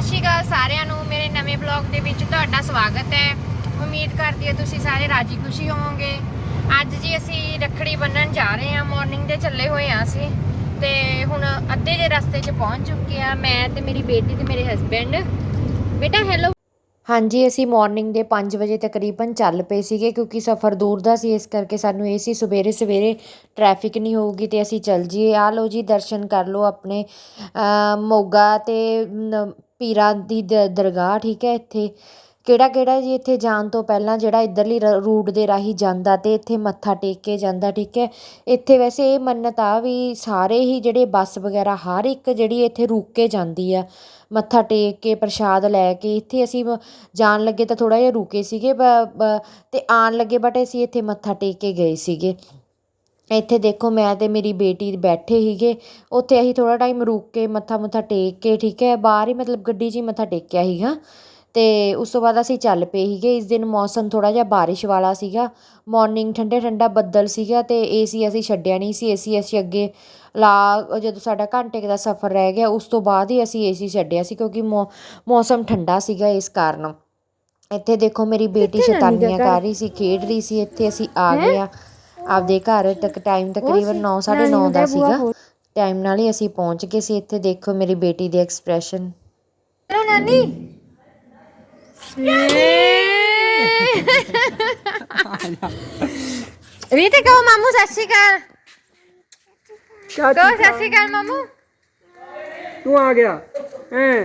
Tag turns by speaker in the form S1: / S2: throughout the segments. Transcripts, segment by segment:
S1: ਸਤਿ ਸ਼੍ਰੀ ਅਕਾਲ ਸਾਰਿਆਂ ਨੂੰ। ਮੇਰੇ ਨਵੇਂ ਬਲੌਗ ਦੇ ਵਿੱਚ ਤੁਹਾਡਾ ਸਵਾਗਤ ਹੈ। ਉਮੀਦ ਕਰਦੀ ਹਾਂ ਤੁਸੀਂ ਸਾਰੇ ਰਾਜੀ ਖੁਸ਼ੀ ਹੋਵੋਗੇ। ਅੱਜ ਜੀ ਅਸੀਂ ਰੱਖੜੀ ਬੰਨਣ ਜਾ ਰਹੇ ਹਾਂ। ਮਾਰਨਿੰਗ ਦੇ ਚੱਲੇ ਹੋਏ ਹਾਂ ਅਸੀਂ। ਤੇ ਹੁਣ ਅੱਧੇ ਦੇ ਰਸਤੇ 'ਚ ਪਹੁੰਚ ਚੁੱਕੇ ਆ ਮੈਂ ਤੇ ਮੇਰੀ ਬੇਟੀ ਤੇ ਮੇਰੇ ਹਸਬੈਂਡ ਬੇਟਾ ਹੈਲੋ ਹਾਂਜੀ, ਅਸੀਂ ਮਾਰਨਿੰਗ ਦੇ 5 ਵਜੇ ਤਕਰੀਬਨ ਚੱਲ ਪਏ ਸੀਗੇ ਕਿਉਂਕਿ ਸਫ਼ਰ ਦੂਰ ਦਾ ਸੀ। ਇਸ ਕਰਕੇ ਸਾਨੂੰ ਇਹ ਸੀ, ਸਵੇਰੇ ਸਵੇਰੇ ਟ੍ਰੈਫਿਕ ਨਹੀਂ ਹੋਊਗੀ ਤੇ ਅਸੀਂ ਚੱਲ ਜੀਏ ਆ ਲਓ ਜੀ, ਦਰਸ਼ਨ ਕਰ ਲਓ ਆਪਣੇ ਮੋਗਾ ਤੇ ਪੀਰਾਂ ਦੀ ਦ- ਦਰਗਾਹ, ਠੀਕ ਹੈ ਇੱਥੇ। ਕਿਹੜਾ ਕਿਹੜਾ ਜੀ ਇੱਥੇ ਜਾਣ ਤੋਂ ਪਹਿਲਾਂ ਜਿਹੜਾ ਇੱਧਰਲੀ ਰ- ਰੂਟ ਦੇ ਰਾਹੀਂ ਜਾਂਦਾ ਅਤੇ ਇੱਥੇ ਮੱਥਾ ਟੇਕ ਕੇ ਜਾਂਦਾ, ਠੀਕ ਹੈ। ਇੱਥੇ ਵੈਸੇ ਇਹ ਮੰਨਤ ਆ ਵੀ ਸਾਰੇ ਹੀ ਜਿਹੜੇ ਬੱਸ ਵਗੈਰਾ, ਹਰ ਇੱਕ ਜਿਹੜੀ ਇੱਥੇ ਰੁਕ ਕੇ ਜਾਂਦੀ ਆ, ਮੱਥਾ ਟੇਕ ਕੇ, ਪ੍ਰਸ਼ਾਦ ਲੈ ਕੇ, ਇੱਥੇ ਅਸੀਂ ਜਾਣ ਲੱਗੇ ਤਾਂ ਥੋੜ੍ਹਾ ਜਿਹਾ ਰੁਕੇ ਸੀਗੇ, ਬ- ਬ- ਅਤੇ ਆਉਣ ਲੱਗੇ ਬਟ ਅਸੀਂ ਇੱਥੇ ਮੱਥਾ ਟੇਕ ਕੇ ਗਏ ਸੀਗੇ। ਇੱਥੇ ਦੇਖੋ ਮੈਂ ਤੇ ਮੇਰੀ ਬੇਟੀ ਬੈਠੇ ਸੀਗੇ। ਉੱਥੇ ਅਸੀਂ ਥੋੜਾ ਟਾਈਮ ਰੁਕ ਕੇ ਮੱਥਾ ਮੁੱਥਾ ਟੇਕ ਕੇ ਠੀਕ ਹੈ ਬਾਹਰ ਹੀ ਮਤਲਬ ਗੱਡੀ 'ਚ ਹੀ ਮੱਥਾ ਟੇਕਿਆ ਸੀਗਾ। ਤੇ ਉਸ ਤੋਂ ਬਾਅਦ ਅਸੀਂ ਚੱਲ ਪਏ ਸੀਗੇ। ਇਸ ਦਿਨ ਮੌਸਮ ਥੋੜਾ ਜਿਹਾ ਬਾਰਿਸ਼ ਵਾਲਾ ਸੀਗਾ। ਮਾਰਨਿੰਗ ਠੰਡੇ ਠੰਡਾ ਬੱਦਲ ਸੀਗਾ ਤੇ ਏਸੀ ਅਸੀਂ ਛੱਡਿਆ ਨਹੀਂ ਸੀ। ਏਸੀ ਅਸੀਂ ਅੱਗੇ ਲਾ ਜਦੋਂ ਸਾਡਾ ਘੰਟੇ ਕੁ ਦਾ ਸਫ਼ਰ ਰਹਿ ਗਿਆ ਉਸ ਤੋਂ ਬਾਅਦ ਹੀ ਅਸੀਂ ਏਸੀ ਛੱਡਿਆ ਸੀ ਕਿਉਂਕਿ ਮੌ- ਮੌਸਮ ਠੰਡਾ ਸੀਗਾ ਇਸ ਕਾਰਨ। ਇੱਥੇ ਦੇਖੋ ਮੇਰੀ ਬੇਟੀ ਸ਼ੈਤਾਨੀਆਂ ਕਰ ਰਹੀ ਸੀ ਖੇਡ ਰਹੀ ਸੀ। ਇੱਥੇ ਅਸੀਂ ਆ ਗਏ ਆ ਆਪਦੇ ਘਰ ਤੱਕ ਟਾਈਮ ਤਕਰੀਬਨ 9:30 ਦਾ ਸੀਗਾ। ਟਾਈਮ ਨਾਲ ਹੀ ਅਸੀਂ ਪਹੁੰਚ ਗਏ ਸੀ। ਇੱਥੇ ਦੇਖੋ ਮੇਰੀ ਬੇਟੀ ਦੇ ਐਕਸਪ੍ਰੈਸ਼ਨ ਹੈਲੋ ਨਾਨੀ। ਵੀ ਤੇ ਕਹੋ ਮਾਮੂ ਸਤਿ ਸ਼੍ਰੀ ਅਕਾਲ। ਕਹੋ ਸਤਿ ਸ਼੍ਰੀ ਅਕਾਲ ਮਾਮੂ।
S2: ਤੂੰ ਆ ਗਿਆ। ਹੈ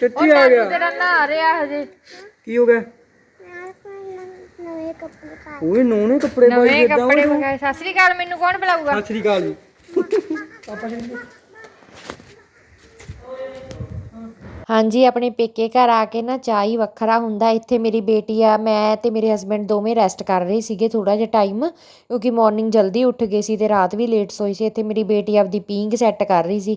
S2: ਚੱਚੀ ਆ ਗਿਆ।
S1: ਤੇਰਾ ਨਹਾ ਰਿਹਾ ਹਜੇ।
S2: ਕੀ ਹੋ ਗਿਆ? ਓਏ ਨੋਨੇ ਕੱਪੜੇ ਪਾਈ
S1: ਨਵੇਂ ਕੱਪੜੇ ਮੰਗਾਏ। ਸਤਿ ਸ਼੍ਰੀ ਅਕਾਲ ਮੈਨੂੰ ਕੌਣ ਬੁਲਾਊਗਾ?
S2: ਸਤਿ ਸ੍ਰੀ ਅਕਾਲ ਜੀ।
S1: ਹਾਂਜੀ ਆਪਣੇ ਪੇਕੇ ਘਰ ਆ ਕੇ ਨਾ ਚਾਹ ਹੀ ਵੱਖਰਾ ਹੁੰਦਾ। ਇੱਥੇ ਮੇਰੀ ਬੇਟੀ ਆ ਮੈਂ ਤੇ ਮੇਰੇ ਹਸਬੰਡ ਦੋਵੇਂ ਰੈਸਟ ਕਰ ਰਹੇ ਸੀਗੇ ਥੋੜਾ ਜਿਹਾ ਟਾਈਮ ਕਿਉਂਕਿ ਮਾਰਨਿੰਗ ਜਲਦੀ ਉੱਠ ਗਏ ਸੀ ਤੇ ਰਾਤ ਵੀ ਲੇਟ ਸੋਈ ਸੀ। ਇੱਥੇ ਮੇਰੀ ਬੇਟੀ ਆਪਦੀ ਪੀਂਗ ਸੈੱਟ ਕਰ ਰਹੀ ਸੀ।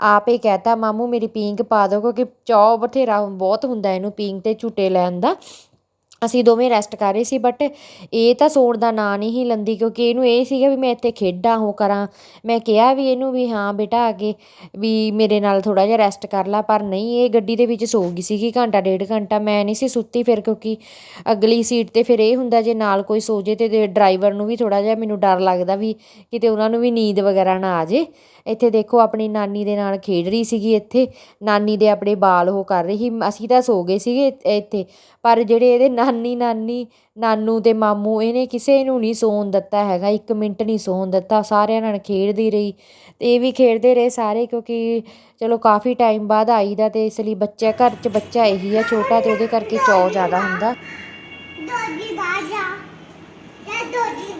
S1: ਆਪੇ ਕਹਿਤਾ ਮਾਮੂ ਮੇਰੀ ਪੀਂਗ ਪਾ ਦਿਓ ਕਿਉਂਕਿ ਚੌ ਬਥੇਰਾ ਬਹੁਤ ਹੁੰਦਾ ਇਹਨੂੰ ਪੀਂਗ ਤੇ ਝੂਟੇ ਲੈਣ ਦਾ। ਅਸੀਂ ਦੋਵੇਂ ਰੈਸਟ ਕਰ ਰਹੇ ਸੀ ਬਟ ਇਹ ਤਾਂ ਸੌਣ ਦਾ ਨਾਂ ਨਹੀਂ ਹੀ ਲੰਦੀ, ਕਿਉਂਕਿ ਇਹਨੂੰ ਇਹ ਸੀਗਾ ਵੀ ਮੈਂ ਇੱਥੇ ਖੇਡਾਂ ਉਹ ਕਰਾਂ। ਮੈਂ ਕਿਹਾ ਵੀ ਇਹਨੂੰ ਵੀ ਹਾਂ ਬੇਟਾ ਆ ਕੇ ਵੀ ਮੇਰੇ ਨਾਲ ਥੋੜ੍ਹਾ ਜਿਹਾ ਰੈਸਟ ਕਰ ਲਾ, ਪਰ ਨਹੀਂ, ਇਹ ਗੱਡੀ ਦੇ ਵਿੱਚ ਸੋ ਗਈ ਸੀਗੀ ਘੰਟਾ, ਡੇਢ ਘੰਟਾ। ਮੈਂ ਨਹੀਂ ਸੀ ਸੁੱਤੀ ਫਿਰ, ਕਿਉਂਕਿ ਅਗਲੀ ਸੀਟ ਤੇ ਫਿਰ ਇਹ ਹੁੰਦਾ, ਜੇ ਨਾਲ ਕੋਈ ਸੋ ਜੇ ਤੇ ਡਰਾਈਵਰ ਨੂੰ ਵੀ ਥੋੜ੍ਹਾ ਜਿਹਾ ਮੈਨੂੰ ਡਰ ਲੱਗਦਾ ਵੀ ਕਿਤੇ ਉਹਨਾਂ ਨੂੰ ਵੀ ਨੀਂਦ ਵਗੈਰਾ ਨਾ ਆ ਜੇ। ਇੱਥੇ ਦੇਖੋ, ਆਪਣੀ ਨਾਨੀ ਦੇ ਨਾਲ ਖੇਡ ਰਹੀ ਸੀਗੀ ਇੱਥੇ। ਨਾਨੀ ਦੇ ਆਪਣੇ ਬਾਲ ਉਹ ਕਰ ਰਹੀ ਸੀ। ਅਸੀਂ ਤਾਂ ਸੋ ਗਏ ਸੀਗੇ ਇੱਥੇ- ਪਰ ਜਿਹੜੇ ਇਹਦੇ ਨਾਨੀ ਨਾਨੀ, ਨਾਨੂ ਅਤੇ ਮਾਮੂ, ਇਹਨੇ ਕਿਸੇ ਨੂੰ ਨਹੀਂ ਸੌਣ ਦਿੱਤਾ ਹੈਗਾ, ਇੱਕ ਮਿੰਟ ਨਹੀਂ ਸੌਣ ਦਿੱਤਾ, ਸਾਰਿਆਂ ਨਾਲ ਖੇਡਦੀ ਰਹੀ। ਅਤੇ ਇਹ ਵੀ ਖੇਡਦੇ ਰਹੇ ਸਾਰੇ ਕਿਉਂਕਿ ਚਲੋ ਕਾਫੀ ਟਾਈਮ ਬਾਅਦ ਆਈ ਦਾ ਤੇ ਇਸ ਲਈ ਬੱਚਾ, ਘਰ 'ਚ ਬੱਚਾ ਇਹੀ ਆ, ਛੋਟਾ ਅਤੇ ਉਹਦੇ ਕਰਕੇ ਚੌ ਜ਼ਿਆਦਾ ਹੁੰਦਾ।
S3: ਦੋਜੀ ਬਾਜਾ ਯਾ ਦੋਜੀ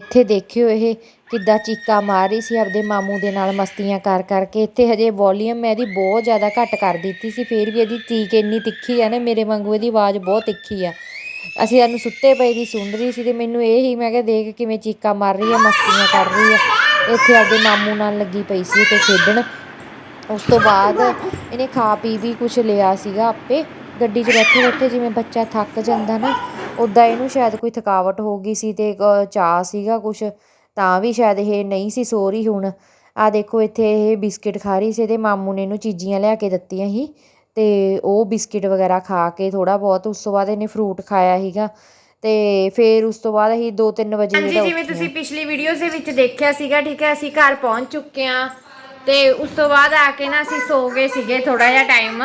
S1: ਇੱਥੇ ਦੇਖਿਓ ਇਹ ਕਿੱਦਾਂ ਚੀਕਾ ਮਾਰ ਰਹੀ ਸੀ, ਆਪਦੇ ਮਾਮੂ ਦੇ ਨਾਲ ਮਸਤੀਆਂ ਕਰ ਕਰਕੇ ਇੱਥੇ ਹਜੇ ਵੋਲੀਅਮ ਮੈਂ ਇਹਦੀ ਬਹੁਤ ਜ਼ਿਆਦਾ ਘੱਟ ਕਰ ਦਿੱਤੀ ਸੀ, ਫੇਰ ਵੀ ਇਹਦੀ ਚੀਕ ਇੰਨੀ ਤਿੱਖੀ ਆ ਨਾ, ਮੇਰੇ ਵਾਂਗੂ ਇਹਦੀ ਆਵਾਜ਼ ਬਹੁਤ ਤਿੱਖੀ ਆ। ਅਸੀਂ ਇਹਨੂੰ ਸੁੱਤੇ ਪਏ ਦੀ ਸੁਣ ਰਹੀ ਸੀ ਤੇ ਮੈਨੂੰ ਇਹ ਹੀ ਮੈਂ ਕਿਹਾ, ਦੇਖ ਕਿਵੇਂ ਚੀਕਾ ਮਾਰ ਰਹੀ ਆ, ਮਸਤੀਆਂ ਕਰ ਰਹੀ ਆ। ਇੱਥੇ ਆਪਦੇ ਮਾਮੂ ਨਾਲ ਲੱਗੀ ਪਈ ਸੀ ਤੇ ਖੇਡਣ। ਉਸ ਤੋਂ ਬਾਅਦ ਇਹਨੇ ਖਾ ਪੀ ਵੀ ਕੁਝ ਲਿਆ ਸੀਗਾ ਆਪੇ। ਗੱਡੀ 'ਚ ਬੈਠੇ ਬੈਠੇ ਜਿਵੇਂ ਬੱਚਾ ਥੱਕ ਜਾਂਦਾ ਨਾ ਉਦਾਂ ਇਹਨੂੰ ਸ਼ਾਇਦ ਕੋਈ ਥਕਾਵਟ ਹੋ ਗਈ ਸੀ ਤੇ ਅ, ਚਾਅ ਸੀਗਾ ਕੁਝ ਤਾਂ ਵੀ ਸ਼ਾਇਦ ਇਹ ਨਹੀਂ ਸੀ ਸੋ ਰਹੀ ਹੁਣ। ਆ ਦੇਖੋ ਇੱਥੇ ਇਹ ਬਿਸਕਿਟ ਖਾ ਰਹੀ ਸੀ ਇਹਦੇ ਮਾਮੂ ਨੇ ਇਹਨੂੰ ਚੀਜ਼ੀਆਂ ਲਿਆ ਕੇ ਦਿੱਤੀਆਂ ਸੀ ਤੇ ਉਹ ਬਿਸਕਿਟ ਵਗੈਰਾ ਖਾ ਕੇ ਥੋੜਾ ਬਹੁਤ ਉਸ ਤੋਂ ਬਾਅਦ ਇਹਨੇ ਫਰੂਟ ਖਾਇਆ ਸੀਗਾ ਤੇ ਫਿਰ ਉਸ ਤੋਂ ਬਾਅਦ ਅਸੀਂ 2-3 ਵਜੇ ਜਿਹੜਾ ਜਿਵੇਂ ਤੁਸੀਂ ਪਿਛਲੀ ਵੀਡੀਓਜ਼ ਦੇ ਵਿੱਚ ਦੇਖਿਆ ਸੀਗਾ ਠੀਕ ਹੈ ਅਸੀਂ ਘਰ ਪਹੁੰਚ ਚੁੱਕੇ ਆ ਤੇ ਉਸ ਤੋਂ ਬਾਅਦ ਆ ਕੇ ਨਾ ਅਸੀਂ ਸੋ ਗਏ ਸੀਗੇ ਥੋੜਾ ਜਿਹਾ ਟਾਈਮ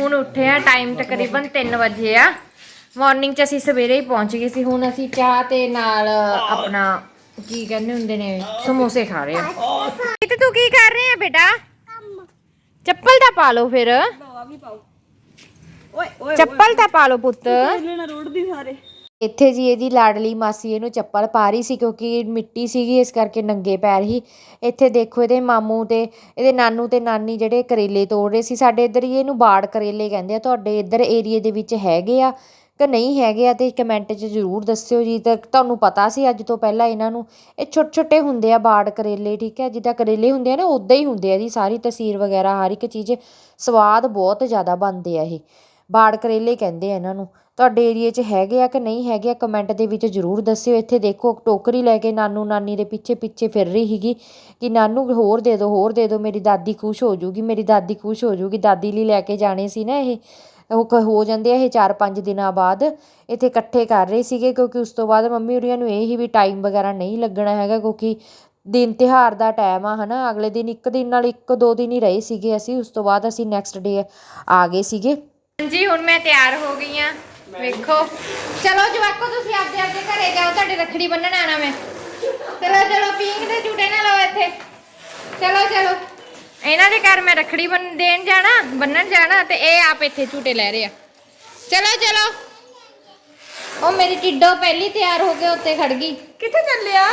S1: ਹੁਣ ਉੱਠੇ ਆ ਟਾਈਮ ਤਕਰੀਬਨ 3 ਵਜੇ ਆ। ਮਾਰਨਿੰਗ 'ਚ ਅਸੀਂ ਸਵੇਰੇ ਹੀ ਪਹੁੰਚ ਗਏ ਸੀ ਹੁਣ ਅਸੀਂ ਚਾਹ ਤੇ ਨਾਲ ਆਪਣਾ ਕੀ ਕਹਿੰਦੇ ਹੁੰਦੇ ਨੇ ਸਮੋਸੇ ਖਾ ਰਹੇ ਆ ਤੇ ਤੂੰ ਕੀ ਕਰ ਰਹੇ ਆ ਬੇਟਾ? ਚੱਪਲ ਤਾਂ ਪਾ ਲਓ ਫਿਰ। ਚੱਪਲ ਤਾਂ ਪਾ ਲਓ ਪੁੱਤ। ਇੱਥੇ ਜੀ ਇਹਦੀ ਲਾਡਲੀ ਮਾਸੀ ਇਹਨੂੰ ਚੱਪਲ ਪਾ ਰਹੀ ਸੀ ਕਿਉਂਕਿ ਮਿੱਟੀ ਸੀਗੀ ਇਸ ਕਰਕੇ ਨੰਗੇ ਪੈਰ ਹੀ। ਇੱਥੇ ਦੇਖੋ ਇਹਦੇ ਮਾਮੂ ਤੇ ਇਹਦੇ ਨਾਨੂ ਤੇ ਨਾਨੀ ਜਿਹੜੇ ਕਰੇਲੇ ਤੋੜ ਰਹੇ ਸੀ ਸਾਡੇ ਇੱਧਰ ਹੀ ਇਹਨੂੰ ਬਾੜ ਕਰੇਲੇ ਕਹਿੰਦੇ ਆ ਤੁਹਾਡੇ ਇੱਧਰ ਏਰੀਏ ਦੇ ਵਿੱਚ ਹੈਗੇ ਆ। ਕਿ ਨਹੀਂ ਹੈਗੇ ਆ ਅਤੇ ਕਮੈਂਟ 'ਚ ਜ਼ਰੂਰ ਦੱਸਿਓ ਜੀ। ਤਾਂ ਤੁਹਾਨੂੰ ਪਤਾ ਸੀ ਅੱਜ ਤੋਂ ਪਹਿਲਾਂ ਇਹਨਾਂ ਨੂੰ ਇਹ ਛੋਟੇ ਛੋਟੇ ਹੁੰਦੇ ਆ ਬਾੜ ਕਰੇਲੇ, ਠੀਕ ਹੈ? ਜਿੱਦਾਂ ਕਰੇਲੇ ਹੁੰਦੇ ਆ ਨਾ ਉੱਦਾਂ ਹੀ ਹੁੰਦੇ ਆ ਜੀ। ਸਾਰੀ ਤਸੀਰ ਵਗੈਰਾ, ਹਰ ਇੱਕ ਚੀਜ਼ ਸਵਾਦ ਬਹੁਤ ਜ਼ਿਆਦਾ ਬਣਦੇ ਆ ਇਹ। ਬਾੜ ਕਰੇਲੇ ਕਹਿੰਦੇ ਆ ਇਹਨਾਂ ਨੂੰ। ਤੁਹਾਡੇ ਏਰੀਏ 'ਚ ਹੈਗੇ ਆ ਕਿ ਨਹੀਂ ਹੈਗੇ ਆ? ਕਮੈਂਟ ਦੇ ਵਿੱਚ ਜ਼ਰੂਰ ਦੱਸਿਓ। ਇੱਥੇ ਦੇਖੋ, ਟੋਕਰੀ ਲੈ ਕੇ ਨਾਨੂ ਨਾਨੀ ਦੇ ਪਿੱਛੇ ਪਿੱਛੇ ਫਿਰ ਰਹੀ ਸੀਗੀ ਕਿ ਨਾਨੂ ਹੋਰ ਦੇ ਦਿਓ ਹੋਰ ਦੇ ਦਿਓ ਮੇਰੀ ਦਾਦੀ ਖੁਸ਼ ਹੋ ਜੂਗੀ, ਮੇਰੀ ਦਾਦੀ ਖੁਸ਼ ਹੋ ਜੂਗੀ। ਦਾਦੀ ਲਈ ਲੈ ਕੇ ਜਾਣੇ ਸੀ ਨਾ ਇਹ। ਉਹ ਹੋ ਜਾਂਦੇ ਆ ਇਹ 4-5 ਦਿਨਾਂ ਬਾਅਦ, ਇੱਥੇ ਇਕੱਠੇ ਕਰ ਰਹੇ ਸੀਗੇ ਕਿਉਂਕਿ ਉਸ ਤੋਂ ਬਾਅਦ ਮੰਮੀ ਹੋਰੀਆਂ ਨੂੰ ਇਹ ਹੀ ਵੀ ਟਾਈਮ ਵਗੈਰਾ ਨਹੀਂ ਲੱਗਣਾ ਹੈਗਾ ਕਿਉਂਕਿ ਦਿਨ ਤਿਉਹਾਰ ਦਾ ਟਾਈਮ ਆ, ਹਨਾ, ਅਗਲੇ ਦਿਨ ਇੱਕ ਦਿਨ ਨਾਲ ਇੱਕ ਦੋ ਦਿਨ ਹੀ ਰਹੇ ਸੀਗੇ ਅਸੀਂ, ਉਸ ਤੋਂ ਬਾਅਦ ਅਸੀਂ ਨੈਕਸਟ ਡੇ ਆ ਗਏ ਸੀਗੇ। ਹਾਂਜੀ, ਹੁਣ ਮੈਂ ਤਿਆਰ ਹੋ ਗਈ ਆ, ਵੇਖੋ। ਚਲੋ ਜਵਾਕੋ, ਤੁਸੀਂ ਆਪਦੇ ਆਪਦੇ ਘਰੇ ਜਾਓ, ਤੁਹਾਡੇ ਰੱਖੜੀ ਬੰਨਣ ਆਣਾ ਮੈਂ। ਚਲੋ ਚਲੋ ਪਿੰਕ ਦੇ ਝੂਟੇ ਨਾ ਲਓ ਇੱਥੇ। ਚਲੋ ਚਲੋ। ਇਹਨਾਂ ਦੇ ਘਰ ਮੈਂ ਰੱਖੜੀ ਬੰਨ ਦੇਣ ਜਾਣਾ ਬੰਨਣ ਜਾਣਾ ਤੇ ਇਹ ਆਪ ਇੱਥੇ ਝੂਟੇ ਲੈ ਰਹੇ ਆ। ਚਲੋ ਚਲੋ। ਉਹ ਮੇਰੀ ਟਿੱਡੋ ਪਹਿਲੀ ਤਿਆਰ ਹੋ ਕੇ ਉੱਤੇ ਖੜ ਗਈ।
S4: ਕਿੱਥੇ ਚੱਲਿਆ?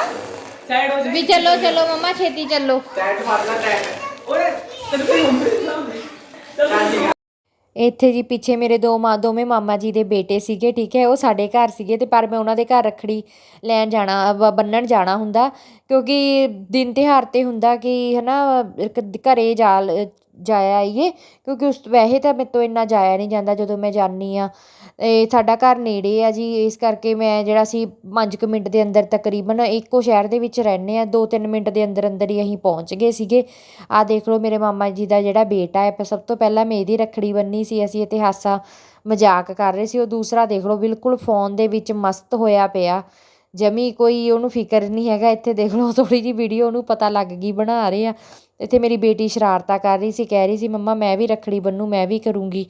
S2: ਸਾਈਡ ਹੋ
S1: ਵੀ ਚਲੋ ਚਲੋ ਮਮਾ ਛੇਤੀ ਚੱਲੋ।
S2: ਟੈਟ ਮਾਰਨਾ ਟੈਟ
S4: ਓਏ ਤੈਨੂੰ ਕੋਈ ਹੁੰਦੀ
S1: ਇੱਥੇ ਜੀ ਪਿੱਛੇ ਮੇਰੇ ਦੋ ਮਾ, ਦੋਵੇਂ ਮਾਮਾ ਜੀ ਦੇ ਬੇਟੇ ਸੀਗੇ, ਠੀਕ ਹੈ, ਉਹ ਸਾਡੇ ਘਰ ਸੀਗੇ ਅਤੇ ਪਰ ਮੈਂ ਉਹਨਾਂ ਦੇ ਘਰ ਰੱਖੜੀ ਲੈਣ ਜਾਣਾ, ਬ- ਬੰਨਣ ਜਾਣਾ ਹੁੰਦਾ ਕਿਉਂਕਿ ਦਿਨ ਤਿਉਹਾਰ ਤੇ ਹੁੰਦਾ ਕਿ ਹੈ ਨਾ ਘਰੇ ਜਾ ਲ- ਜਾਇਆ ਆਈਏ, ਕਿਉਂਕਿ ਉਸ ਵੈਸੇ ਤਾਂ ਮੇਰੇ ਤੋਂ ਇੰਨਾ ਜਾਇਆ ਨਹੀਂ ਜਾਂਦਾ ਜਦੋਂ ਮੈਂ ਜਾਂਦੀ ਹਾਂ। ਇਹ ਸਾਡਾ ਘਰ ਨੇੜੇ ਆ ਜੀ, ਇਸ ਕਰਕੇ ਮੈਂ ਜਿਹੜਾ ਸੀ 5 ਮਿੰਟ ਦੇ ਅੰਦਰ ਤਕਰੀਬਨ ਇੱਕੋ ਸ਼ਹਿਰ ਦੇ ਵਿੱਚ ਰਹਿੰਦੇ ਹਾਂ, ਦੋ ਤਿੰਨ ਮਿੰਟ ਦੇ ਅੰਦਰ ਅੰਦਰ ਹੀ ਅਸੀਂ ਪਹੁੰਚ ਗਏ ਸੀਗੇ। ਆਹ ਦੇਖ ਲਓ ਮੇਰੇ ਮਾਮਾ ਜੀ ਦਾ ਜਿਹੜਾ ਬੇਟਾ ਹੈ, ਸਭ ਤੋਂ ਪਹਿਲਾਂ ਮੈਂ ਇਹਦੀ ਰੱਖੜੀ ਬੰਨੀ ਸੀ, ਅਸੀਂ ਇੱਥੇ ਹਾਸਾ ਮਜ਼ਾਕ ਕਰ ਰਹੇ ਸੀ। ਉਹ ਦੂਸਰਾ ਦੇਖ ਲਓ, ਬਿਲਕੁਲ ਫੋਨ ਦੇ ਵਿੱਚ ਮਸਤ ਹੋਇਆ ਪਿਆ। ਜਮੀ ਕੋਈ ਉਹਨੂੰ ਫਿਕਰ ਨਹੀਂ ਹੈਗਾ, ਇੱਥੇ ਦੇਖ ਲਓ, ਥੋੜ੍ਹੀ ਜਿਹੀ ਵੀਡੀਓ ਉਹਨੂੰ ਪਤਾ ਲੱਗ ਗਈ, ਬਣਾ ਰਹੇ ਆ। ਇੱਥੇ ਮੇਰੀ ਬੇਟੀ ਸ਼ਰਾਰਤਾਂ ਕਰ ਰਹੀ ਸੀ, ਕਹਿ ਰਹੀ ਸੀ, ਮੰਮਾ, ਮੈਂ ਵੀ ਰੱਖੜੀ ਬੰਨੂ ਮੈਂ ਵੀ ਕਰੂੰਗੀ।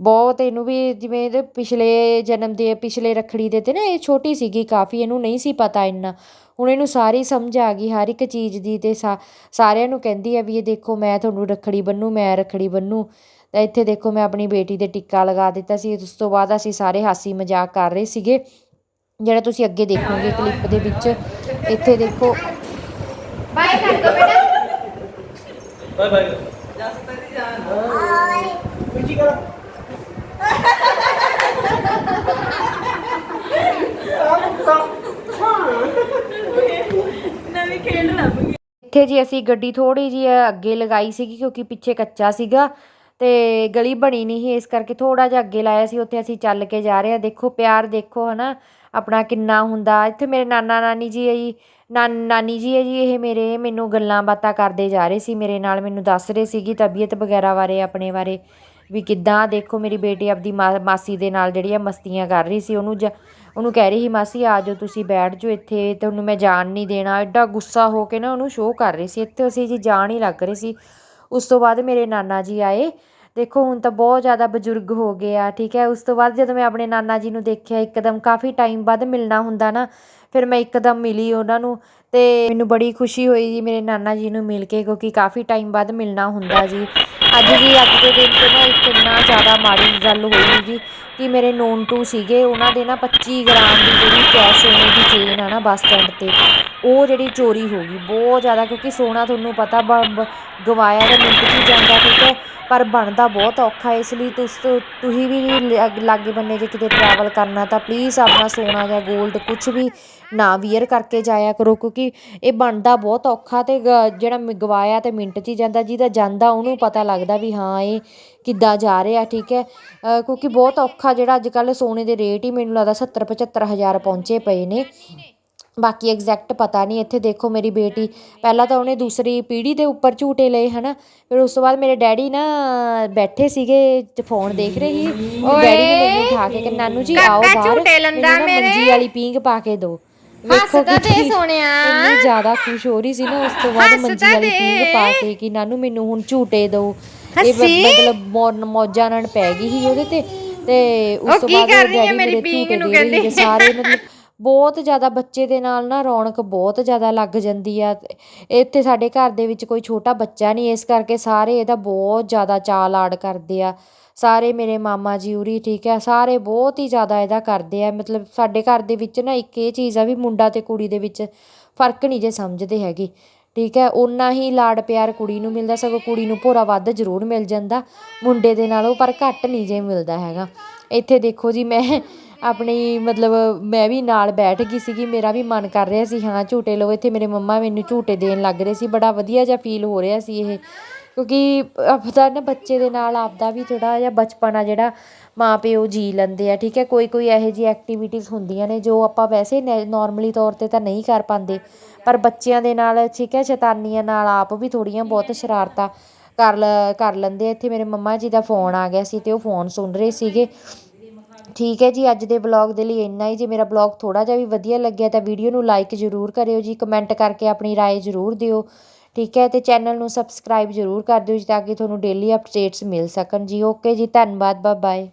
S1: ਬਹੁਤ ਇਹਨੂੰ ਵੀ ਜਿਵੇਂ ਇਹਦੇ ਪਿਛਲੇ ਜਨਮ ਦੇ, ਪਿਛਲੇ ਰੱਖੜੀ ਦੇ ਤੇ ਨਾ ਇਹ ਛੋਟੀ ਸੀਗੀ ਕਾਫੀ, ਇਹਨੂੰ ਨਹੀਂ ਸੀ ਪਤਾ ਇੰਨਾ। ਹੁਣ ਇਹਨੂੰ ਸਾਰੀ ਸਮਝ ਆ ਗਈ, ਹਰ ਇੱਕ ਚੀਜ਼ ਦੀ ਤੇ ਸਾ- ਸਾਰਿਆਂ ਨੂੰ ਕਹਿੰਦੀ ਆ ਵੀ ਇਹ ਦੇਖੋ, ਮੈਂ ਤੁਹਾਨੂੰ ਰੱਖੜੀ ਬੰਨੂ ਮੈਂ ਰੱਖੜੀ ਬੰਨੂ ਤਾਂ ਇੱਥੇ ਦੇਖੋ, ਮੈਂ ਆਪਣੀ ਬੇਟੀ ਦੇ ਟਿੱਕਾ ਲਗਾ ਦਿੱਤਾ ਸੀ, ਉਸ ਤੋਂ ਬਾਅਦ ਅਸੀਂ ਸਾਰੇ ਹਾਸੀ ਮਜ਼ਾਕ ਕਰ ਰਹੇ ਸੀਗੇ। ਜਿਹੜਾ ਤੁਸੀਂ ਅੱਗੇ ਦੇਖੋਗੇ ਕਲਿੱਪ ਦੇ ਵਿੱਚ ਇੱਥੇ ਦੇਖੋ। ਬਾਏ ਕਰ ਦੋ ਬੇਟਾ।
S2: ਬਾਏ ਬਾਏ
S4: ਨਵੀਂ ਖੇਡ ਲੱਭ ਗਈ।
S1: ਇੱਥੇ ਜੀ ਅਸੀਂ ਗੱਡੀ ਥੋੜੀ ਜੀ ਅੱਗੇ ਲਗਾਈ ਸੀਗੀ ਕਿਉਂਕਿ ਪਿੱਛੇ ਕੱਚਾ ਸੀਗਾ ਤੇ ਗਲੀ ਬਣੀ ਨਹੀਂ ਸੀ ਇਸ ਕਰਕੇ ਥੋੜਾ ਜਿਹਾ ਅੱਗੇ ਲਾਇਆ ਸੀ ਉੱਥੇ ਅਸੀਂ ਚੱਲ ਕੇ ਜਾ ਰਹੇ ਹਾਂ। ਦੇਖੋ ਪਿਆਰ ਦੇਖੋ ਹਨਾ? ਆਪਣਾ ਕਿੰਨਾ ਹੁੰਦਾ। ਇੱਥੇ ਮੇਰੇ ਨਾਨਾ ਨਾਨੀ ਜੀ ਹੈ ਜੀ। ਨਾਨ, ਨਾਨੀ ਜੀ ਹੈ ਜੀ, ਇਹ ਮੇਰੇ, ਮੈਨੂੰ ਗੱਲਾਂ ਬਾਤਾਂ ਕਰਦੇ ਜਾ ਰਹੇ ਸੀ। ਮੇਰੇ ਨਾਲ ਮੈਨੂੰ ਦੱਸ ਰਹੇ ਸੀਗੀ ਤਬੀਅਤ ਵਗੈਰਾ ਬਾਰੇ, ਆਪਣੇ ਬਾਰੇ। ਵੀ ਕਿੱਦਾਂ ਦੇਖੋ ਮੇਰੀ ਬੇਟੀ ਆਪਦੀ ਮਾ- ਮਾਸੀ ਦੇ ਨਾਲ ਜਿਹੜੀਆਂ ਮਸਤੀਆਂ ਕਰ ਰਹੀ ਸੀ। ਉਹਨੂੰ ਜ- ਉਹਨੂੰ ਕਹਿ ਰਹੀ ਸੀ, ਮਾਸੀ, ਆ ਜਾਓ ਤੁਸੀਂ ਬੈਠ ਜਾਓ ਇੱਥੇ। ਤੁਹਾਨੂੰ ਮੈਂ ਜਾਣ ਨਹੀਂ ਦੇਣਾ। ਐਡਾ ਗੁੱਸਾ ਹੋ ਕੇ ਨਾ ਉਹਨੂੰ ਸ਼ੋਅ ਕਰ ਰਹੀ ਸੀ। ਇੱਥੇ ਅਸੀਂ ਜੀ ਜਾਣ ਹੀ ਲੱਗ ਰਹੇ ਸੀ। ਉਸ ਤੋਂ ਬਾਅਦ ਮੇਰੇ ਨਾਨਾ ਜੀ ਆਏ। ਦੇਖੋ, ਹੁਣ ਤਾਂ ਬਹੁਤ ਜ਼ਿਆਦਾ ਬਜ਼ੁਰਗ ਹੋ ਗਏ ਆ, ਠੀਕ ਹੈ? ਉਸ ਤੋਂ ਬਾਅਦ ਜਦੋਂ ਮੈਂ ਆਪਣੇ ਨਾਨਾ ਜੀ ਨੂੰ ਦੇਖਿਆ, ਇੱਕਦਮ ਕਾਫੀ ਟਾਈਮ ਬਾਅਦ ਮਿਲਣਾ ਹੁੰਦਾ ਨਾ, ਫਿਰ ਮੈਂ ਇੱਕਦਮ ਮਿਲੀ ਉਹਨਾਂ ਨੂੰ ਅਤੇ ਮੈਨੂੰ ਬੜੀ ਖੁਸ਼ੀ ਹੋਈ ਜੀ, ਮੇਰੇ ਨਾਨਾ ਜੀ ਨੂੰ ਮਿਲ ਕੇ, ਕਿਉਂਕਿ ਕਾਫੀ ਟਾਈਮ ਬਾਅਦ ਮਿਲਣਾ ਹੁੰਦਾ ਜੀ। ਅੱਜ ਜੀ ਅੱਜ ਦੇ ਦਿਨ ਤੇ ਨਾ ਇੱਕ ਇੰਨਾ ਜ਼ਿਆਦਾ ਮਾੜੀ ਗੱਲ ਹੋਈ ਜੀ, ਕਿ ਮੇਰੇ ਨੋਨ ਟੂ ਸੀਗੇ, ਉਹਨਾਂ ਦੇ ਨਾ 25 ਗ੍ਰਾਮ ਦੀ ਜਿਹੜੀ ਕੈਸ਼ ਸੋਨੇ ਦੀ ਚੇਨ ਆ ਨਾ, ਬੱਸ ਸਟੈਂਡ ਤੇ ਉਹ ਜਿਹੜੀ ਚੋਰੀ ਹੋ ਗਈ, ਬਹੁਤ ਜ਼ਿਆਦਾ, ਕਿਉਂਕਿ ਸੋਨਾ ਤੁਹਾਨੂੰ ਪਤਾ ਬ- ਗਵਾਇਆ ਤਾਂ ਮਿੰਟ 'ਚ ਹੀ ਜਾਂਦਾ, ਠੀਕ ਹੈ? ਪਰ ਬਣਦਾ ਬਹੁਤ ਔਖਾ, ਇਸ ਲਈ ਤੁਸ, ਤੁਸੀਂ ਵੀ ਲਾਗੇ ਬੰਨੇ ਜੇ ਕਿਤੇ ਟਰੈਵਲ ਕਰਨਾ, ਤਾਂ ਪਲੀਜ਼ ਆਪਣਾ ਸੋਨਾ ਜਾਂ 골ਡ ਕੁਝ ਵੀ ਨਾ ਵੀਅਰ ਕਰਕੇ ਜਾਇਆ ਕਰੋ, ਕਿਉਂਕਿ ਇਹ ਬਣਦਾ ਬਹੁਤ ਔਖਾ ਤੇ ਗ- ਜਿਹੜਾ ਮ- ਗਵਾਇਆ ਤੇ ਮਿੰਟ 'ਚ ਹੀ ਜਾਂਦਾ, ਜਿਹਦਾ ਜਾਂਦਾ ਉਹਨੂੰ ਪਤਾ ਲੱਗਦਾ ਵੀ ਹਾਂ, ਇਹ ਕਿੱਦਾਂ ਜਾ ਰਿਹਾ, ਠੀਕ ਹੈ? ਕਿਉਂਕਿ ਬਹੁਤ ਔਖਾ ਜਿਹੜਾ ਅੱਜ ਕੱਲ੍ਹ ਸੋਨੇ ਦੇ ਰੇਟ ਹੀ ਮੈਨੂੰ ਲੱਗਦਾ 70 75 ਹਜ਼ਾਰ ਪਹੁੰਚੇ ਪਏ ਨੇ। ਬਾਕੀ ਐਗਜ਼ੈਕਟ ਪਤਾ ਨਹੀਂ ਇੱਥੇ ਦੇਖੋ ਮੇਰੀ ਬੇਟੀ ਪਹਿਲਾਂ ਤਾਂ ਉਹਨੇ ਦੂਸਰੀ ਪੀੜ੍ਹੀ ਦੇ ਉੱਪਰ ਝੂਟੇ ਲਏ ਹਨਾ ਫਿਰ ਉਸ ਤੋਂ ਬਾਅਦ ਮੇਰੇ ਡੈਡੀ ਨਾ ਬੈਠੇ ਸੀਗੇ ਫੋਨ ਦੇਖ ਰਹੇ ਸੀ ਡੈਡੀ ਨੇ ਮੈਨੂੰ ਉਠਾ ਕੇ ਕਿ ਨਾਨੂ ਜੀ ਆਓ ਬਾਹਰ ਮੈਨੂੰ ਨਾ। ਮੰਜੀ ਵਾਲੀ ਪੀਂਘ ਪਾ ਕੇ ਦਿਓ ਵੇਖੋ ਹੱਸਦਾ ਤੇ ਸੋਹਣਿਆ। ਇੰਨੀ ਜ਼ਿਆਦਾ ਖੁਸ਼ ਹੋ ਰਹੀ ਸੀ ਨਾ ਉਸ ਤੋਂ ਬਾਅਦ ਮੰਜੀ ਵਾਲੀ। ਪੀਂਘ ਪਾ ਕੇ ਕਿ ਨਾਨੂ ਮੈਨੂੰ ਹੁਣ ਝੂਟੇ ਦਿਓ ਇਹ। ਮਤਲਬ ਮੌਜਾਂ ਨਾਲ ਪੈ ਗਈ ਸੀ ਉਹਦੇ ਤੇ ਤੇ ਉਸ ਉਹ ਤੋਂ ਕੀ ਬਾਅਦ ਕਰ ਰਹੀ ਹੈ ਡੈਡੀ ਮੇਰੀ ਪੀਂਘ ਨੂੰ ਦੇ ਕਹਿੰਦੇ? ਸਾਰੇ ਮਤਲਬ ਬਹੁਤ ਜ਼ਿਆਦਾ ਬੱਚੇ ਦੇ ਨਾਲ ਨਾ ਰੌਣਕ ਬਹੁਤ ਜ਼ਿਆਦਾ ਲੱਗ ਜਾਂਦੀ ਆ। ਇੱਥੇ ਸਾਡੇ ਘਰ ਦੇ ਵਿੱਚ ਕੋਈ ਛੋਟਾ ਬੱਚਾ ਨਹੀਂ, ਇਸ ਕਰਕੇ ਸਾਰੇ ਇਹਦਾ ਬਹੁਤ ਜ਼ਿਆਦਾ ਚਾਅ ਲਾਡ ਕਰਦੇ ਆ। ਸਾਰੇ ਮੇਰੇ ਮਾਮਾ ਜੀ ਉਰੀ, ਠੀਕ ਹੈ ਸਾਰੇ ਬਹੁਤ ਹੀ ਜ਼ਿਆਦਾ ਇਹਦਾ ਕਰਦੇ ਆ। ਮਤਲਬ ਸਾਡੇ ਘਰ ਦੇ ਵਿੱਚ ਨਾ ਇੱਕ ਇਹ ਚੀਜ਼ ਆ ਵੀ ਮੁੰਡਾ ਅਤੇ ਕੁੜੀ ਦੇ ਵਿੱਚ ਫ਼ਰਕ ਨਹੀਂ ਜੇ ਸਮਝਦੇ ਹੈਗੇ, ਠੀਕ ਹੈ ਓਨਾ ਹੀ ਲਾਡ ਪਿਆਰ ਕੁੜੀ ਨੂੰ ਮਿਲਦਾ, ਸਗੋਂ ਕੁੜੀ ਨੂੰ ਭੋਰਾ ਵੱਧ ਜ਼ਰੂਰ ਮਿਲ ਜਾਂਦਾ। ਮੁੰਡੇ ਦੇ ਨਾਲੋਂ ਪਰ ਘੱਟ ਨਹੀਂ ਜੇ ਮਿਲਦਾ ਹੈਗਾ। ਇੱਥੇ ਦੇਖੋ ਜੀ, ਮੈਂ ਆਪਣੀ ਮਤਲਬ ਮੈਂ ਵੀ ਨਾਲ ਬੈਠ ਗਈ ਸੀਗੀ, ਮੇਰਾ ਵੀ ਮਨ ਕਰ ਰਿਹਾ ਸੀ, ਹਾਂ ਝੂਟੇ ਲਓ ਇੱਥੇ ਮੇਰੇ ਮੰਮਾ ਮੈਨੂੰ ਝੂਟੇ ਦੇਣ ਲੱਗ ਰਹੇ ਸੀ, ਬੜਾ ਵਧੀਆ ਜਿਹਾ ਫੀਲ ਹੋ ਰਿਹਾ ਸੀ ਇਹ। ਕਿਉਂਕਿ ਆਪਦਾ ਨਾ ਬੱਚੇ ਦੇ ਨਾਲ ਆਪਦਾ ਵੀ ਥੋੜ੍ਹਾ ਜਿਹਾ ਬਚਪਨ ਆ ਜਿਹੜਾ ਮਾਂ ਪਿਓ ਜੀ ਲੈਂਦੇ ਆ, ਠੀਕ ਹੈ ਕੋਈ ਕੋਈ ਇਹੋ ਜਿਹੀ ਐਕਟੀਵਿਟੀਜ਼ ਹੁੰਦੀਆਂ ਨੇ ਜੋ ਆਪਾਂ ਵੈਸੇ ਨੋਰਮਲੀ ਤੌਰ ਤੇ ਤਾਂ ਨਹੀਂ ਕਰ ਪਾਉਂਦੇ, ਪਰ ਬੱਚਿਆਂ ਦੇ ਨਾਲ, ਠੀਕ ਹੈ, ਸ਼ੈਤਾਨੀਆਂ ਨਾਲ ਆਪ ਵੀ ਥੋੜ੍ਹੀਆਂ ਬਹੁਤ ਸ਼ਰਾਰਤਾਂ ਕਰ ਲ, ਕਰ ਲੈਂਦੇ ਇੱਥੇ ਮੇਰੇ ਮੰਮਾ ਜੀ ਦਾ ਫੋਨ ਆ ਗਿਆ ਸੀ ਅਤੇ ਉਹ ਫੋਨ ਸੁਣ ਰਹੇ ਸੀਗੇ। ਠੀਕ ਹੈ ਜੀ, ਅੱਜ ਦੇ ਵਲੋਗ ਦੇ ਲਈ ਇੰਨਾ ਹੀ। ਜੇ ਮੇਰਾ ਵਲੋਗ ਥੋੜ੍ਹਾ ਜਿਹਾ ਵੀ ਵਧੀਆ ਲੱਗਿਆ ਤਾਂ ਵੀਡੀਓ ਨੂੰ ਲਾਈਕ ਜ਼ਰੂਰ ਕਰਿਓ ਜੀ ਕਮੈਂਟ ਕਰਕੇ ਆਪਣੀ ਰਾਏ ਜ਼ਰੂਰ ਦਿਓ, ਠੀਕ ਹੈ? ਤੇ ਚੈਨਲ ਨੂੰ ਸਬਸਕ੍ਰਾਈਬ ਜ਼ਰੂਰ ਕਰ ਦਿਓ ਜੀ, ਤਾਂ ਕਿ ਤੁਹਾਨੂੰ ਡੇਲੀ ਅਪਡੇਟਸ ਮਿਲ ਸਕਣ ਜੀ। ਓਕੇ ਜੀ, ਧੰਨਵਾਦ ਬਾਏ